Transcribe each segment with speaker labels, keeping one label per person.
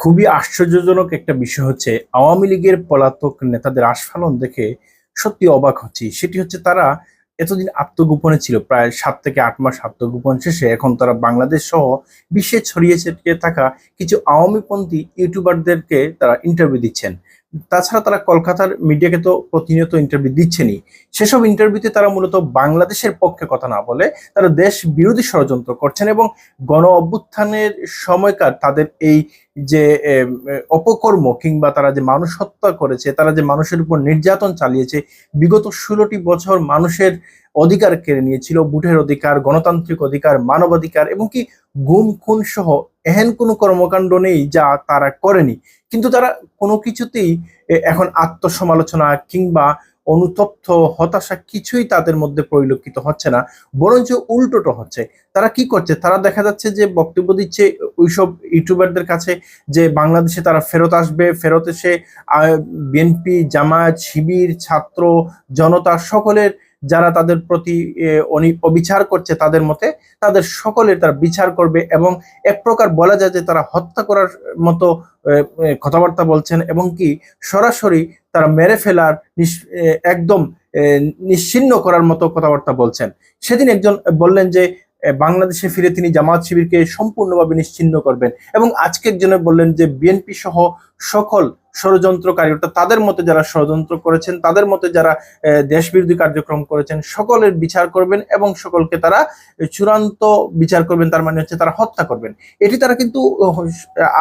Speaker 1: খুবই আশ্চর্যজনক একটা বিষয় হচ্ছে, আওয়ামী লীগের পলাতক নেতাদের আস্ফালন দেখে সত্যি অবাক হচ্ছি। সেটি হচ্ছে তারা এতদিন আত্মগোপনে ছিল, প্রায় সাত থেকে আট মাস আত্মগোপন শেষে এখন তারা বাংলাদেশ সহ বিশ্বে ছড়িয়ে ছিটিয়ে থাকা কিছু আওয়ামীপন্থী ইউটিউবারদেরকে তারা ইন্টারভিউ দিচ্ছেন। তাছাড়া তারা কলকাতার মিডিয়াকে তো প্রতিনিয়ত ইন্টারভিউ দিচ্ছেনই। সেসব ইন্টারভিউতে তারা মূলত বাংলাদেশের পক্ষে কথা না বলে তারা দেশ বিরোধী ষড়যন্ত্র করছেন এবং গণ অভ্যুত্থানের সময়কার তাদের এই যে অপকর্ম কিংবা তারা যে মানুষ হত্যা করেছে, তারা যে মানুষের উপর নির্যাতন চালিয়েছে, বিগত ষোলোটি বছর মানুষের অধিকার কেড়ে নিয়েছিল, বুটের অধিকার, গণতান্ত্রিক অধিকার, মানবাধিকার এবং কি গুম, খুন সহ এহেন কোনো কর্মকাণ্ড নেই যা তারা করেনি। কিন্তু তারা কোনো কিছুতেই এখন আত্মসমালোচনা কিংবা অনুতপ্ত, হতাশা কিছুই তাদের মধ্যে পরিলক্ষিত হচ্ছে না, বরঞ্চ উল্টোটো হচ্ছে। তারা কি করছে? তারা দেখা যাচ্ছে যে বক্তব্য দিচ্ছে ওইসব ইউটিউবারদের কাছে যে বাংলাদেশে তারা ফেরত আসবে, ফেরত এসে বিএনপি, জামায়াত, শিবির, ছাত্র, জনতা সকলের যারা তাদের প্রতি অবিচার করছে তাদের মতে, তাদের সকলে তার বিচার করবে এবং এক প্রকার বলা যায় যে তারা হত্যা করার মতো কথাবার্তা বলছেন এবং কি সরাসরি তারা মেরে ফেলার একদম নিশ্চিন্ন করার মতো কথাবার্তা বলছেন। সেদিন একজন বললেন যে বাংলাদেশে ফিরে তিনি জামাত শিবিরকে সম্পূর্ণভাবে নিশ্চিন্ন করবেন। এবং আজকের জন্য বললেন যে বিএনপি সহ সকল ষড়যন্ত্রকারী, অর্থাৎ তাদের মতে যারা ষড়যন্ত্র করেছেন, তাদের মতে যারা দেশ বিরোধী কার্যক্রম করেছেন, সকলের বিচার করবেন এবং সকলকে তারা চূড়ান্ত বিচার করবেন, তার মানে হচ্ছে তারা হত্যা করবেন। এটি তারা কিন্তু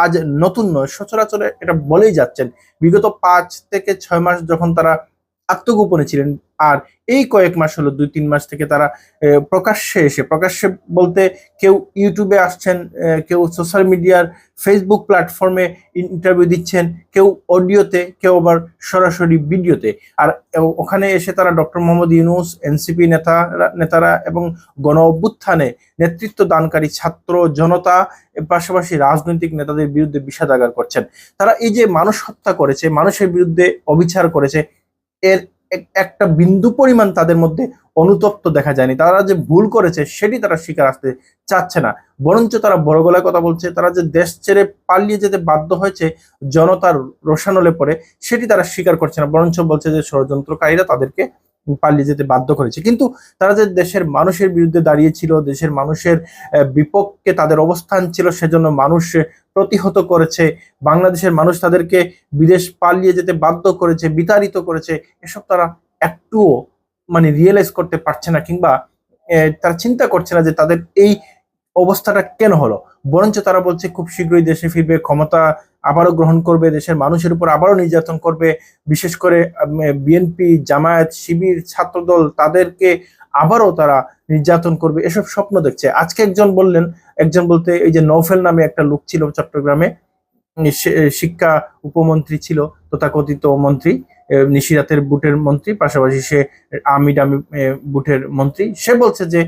Speaker 1: আজ নতুন নয়, সচরাচর এটা বলেই যাচ্ছেন। বিগত পাঁচ থেকে ছয় মাস যখন তারা আত্মগোপনে ছিলেন। আর এই কয়েক মাস হলো, দুই, তিন মাস থেকে তারা প্রকাশ্যে এসে, প্রকাশ্যে বলতে কেউ ইউটিউবে আসছেন কেউ সোশ্যাল মিডিয়ার ফেসবুক প্ল্যাটফর্মে ইন্টারভিউ দিচ্ছেন, কেউ অডিওতে, কেউ আবার সরাসরি ভিডিওতে। আর ওখানে এসে তারা ডক্টর মোহাম্মদ ইউনুস এনসিপি নেতারা নেতারা এবং গণ অভ্যুত্থানে নেতৃত্ব দানকারী ছাত্র জনতা পাশাপাশি রাজনৈতিক নেতাদের বিরুদ্ধে বিষাদাগার করছেন। তারা এই যে মানুষ হত্যা করেছে, মানুষের বিরুদ্ধে অবিচার করেছে এর এক- একটা বিন্দু পরিমাণ তাদের মধ্যে অনুতপ্ত দেখা যায়নি। তারা যে ভুল করেছে সেটি তারা স্বীকার আসতে চাচ্ছে না। বরঞ্চ তারা বড় গলায় কথা বলছে, তারা যে দেশ ছেড়ে পালিয়ে যেতে বাধ্য হয়েছে, জনতার রোশানলে পড়ে, সেটি তারা স্বীকার করছে না। বরঞ্চ বলছে যে ষড়যন্ত্রকারীরা তাদেরকে পালিয়ে যেতে বাধ্য করেছে। কিন্তু তারা যে দেশের মানুষের বিরুদ্ধে দাঁড়িয়েছিল, দেশের মানুষের বিপক্ষে তাদের অবস্থান ছিল, সেজন্য মানুষ প্রতিহত করেছে। বাংলাদেশের মানুষ তাদেরকে বিদেশ পালিয়ে যেতে বাধ্য করেছে, বিতাড়িত করেছে। এসব তারা একটুও মানে রিয়েলাইজ করতে পারছে না কিংবা তারা চিন্তা করছে না যে তাদের এই অবস্থাটা কেন হলো? বরঞ্চ তারা বলছে খুব শীঘ্রই দেশে ফিরবে ক্ষমতা আবারও গ্রহণ করবে দেশের মানুষের উপর আবারও নির্যাতন করবে। বিশেষ করে বিএনপি জামায়াত শিবির ছাত্রদল তাদেরকে আবারও তারা নির্যাতন করবে এসব স্বপ্ন দেখছে। আজকে একজন বললেন একজন বলতে এই যে নৌফেল নামে একটা লোক ছিল চট্টগ্রামে শিক্ষা উপমন্ত্রী ছিল তথাকথিত মন্ত্রী নিশিরাতের বুটের মন্ত্রী পাশাপাশি সে আমি আহ, বুটের মন্ত্রী। সে বলছে যে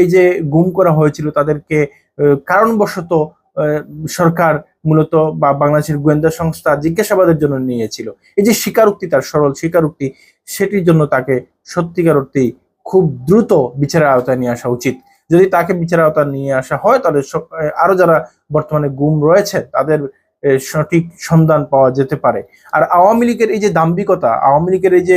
Speaker 1: এই যে গুম করা হয়েছিল তাদেরকে কারণবশত সরকার মূলত বা বাংলাদেশের গোয়েন্দা সংস্থা জিজ্ঞাসাবাদের জন্য নিয়েছিল। এই যে স্বীকারোক্তি, তার সরল স্বীকারোক্তি, সেটির জন্য তাকে সত্যিকার অর্থেই খুব দ্রুত বিচারের আওতায় নিয়ে আসা উচিত। যদি তাকে বিচারের আওতায় নিয়ে আসা হয়, তাহলে আরও যারা বর্তমানে গুম রয়েছে, তাদের সঠিক সন্ধান পাওয়া যেতে পারে। আর আওয়ামী লীগের এই যে দাম্ভিকতা, আওয়ামী লীগের এই যে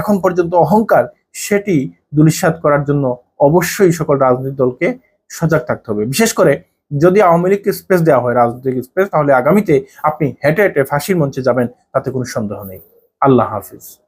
Speaker 1: এখন পর্যন্ত অহংকার, সেটি দুলিশাত করার জন্য অবশ্যই সকল রাজনৈতিক দলকে সজাগ থাকতে হবে। বিশেষ করে যদি আওয়ামী লীগকে স্পেস দেওয়া হয়, রাজনৈতিক স্পেস তাহলে আগামীতে আপনি হেঁটে হেঁটে ফাঁসির মঞ্চে যাবেন, তাতে কোনো সন্দেহ নেই। আল্লাহ হাফিজ।